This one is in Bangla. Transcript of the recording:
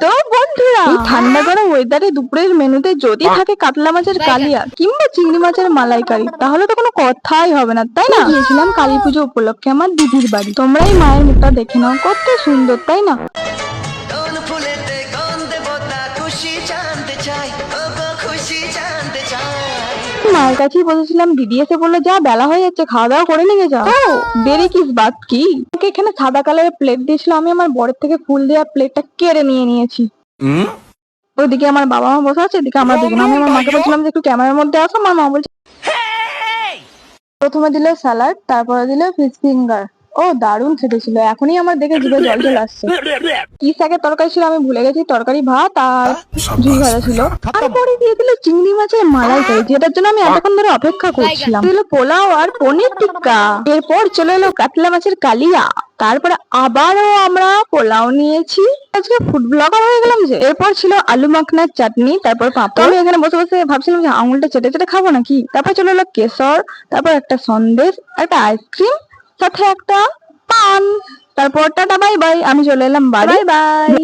তো বন্ধুরা এই ঠান্ডা গরম ওয়েদারে দুপুরের মেনুতে যদি থাকে কাতলা মাছের কালিয়া কিংবা চিংড়ি মাছের মালাইকারি তাহলে তো কোনো কথাই হবে না তাই না? গিয়েছিলাম কালী পুজো উপলক্ষে আমার দিদির বাড়ি। তোমরাই মায়ের মুখটা দেখে নাও কত সুন্দর তাই না? কোন ফুলেতে কোন দেবতা খুশি জানতে চাই খুশি জানতে চাই। মায়ের কাছেই বসেছিলাম দিদি এসে বলল যা বেলা হয়ে যাচ্ছে খাওয়া দাওয়া করে নিয়ে যাও দেরি কিস বাদ কি? ওকে এখানে সাদা কালারের প্লেট দিয়েছিল আমি আমার বরের থেকে ফুল দেওয়া প্লেটটা কেড়ে নিয়ে নিয়েছি। ওইদিকে আমার বাবা মা বসে আছে এদিকে আমরা দুজন। আমি আমার মাকে বলছিলাম যে একটু ক্যামেরার মধ্যে আসো। আমার মা বলছে প্রথমে দিল স্যালাড তারপরে দিল ফিশ ফিঙ্গার ও দারুণ খেতে ছিল এখনই আমার দেখে জিভে জল চলে আসছে। কি শাকের তরকারি ছিল আমি ভুলে গেছি তরকারি ভাত আর ঝুল ভাজা ছিল। তারপরে দিয়ে দিল চিংড়ি মাছের মালাইকারি যেটার জন্য আমি এতক্ষণ ধরে অপেক্ষা করছিলাম। দিল পোলাও আর পনির টিক্কা। এরপর চলে এলো কাতলা মাছের কালিয়া। তারপরে আবারও আমরা পোলাও নিয়েছি। আজকে ফুড ব্লগার হয়ে গেলাম যে। এরপর ছিল আলু মাখনার চাটনি তারপর পাঁপড়। আমি এখানে বসে বসে ভাবছিলাম যে আঙুলটা চেটে চেটে খাব নাকি? তারপর চলে এলো কেশর তারপর একটা সন্দেশ একটা আইসক্রিম সাথে একটা পান। তারপর টাটা বাই বাই আমি চলে এলাম বাড়ি। বাই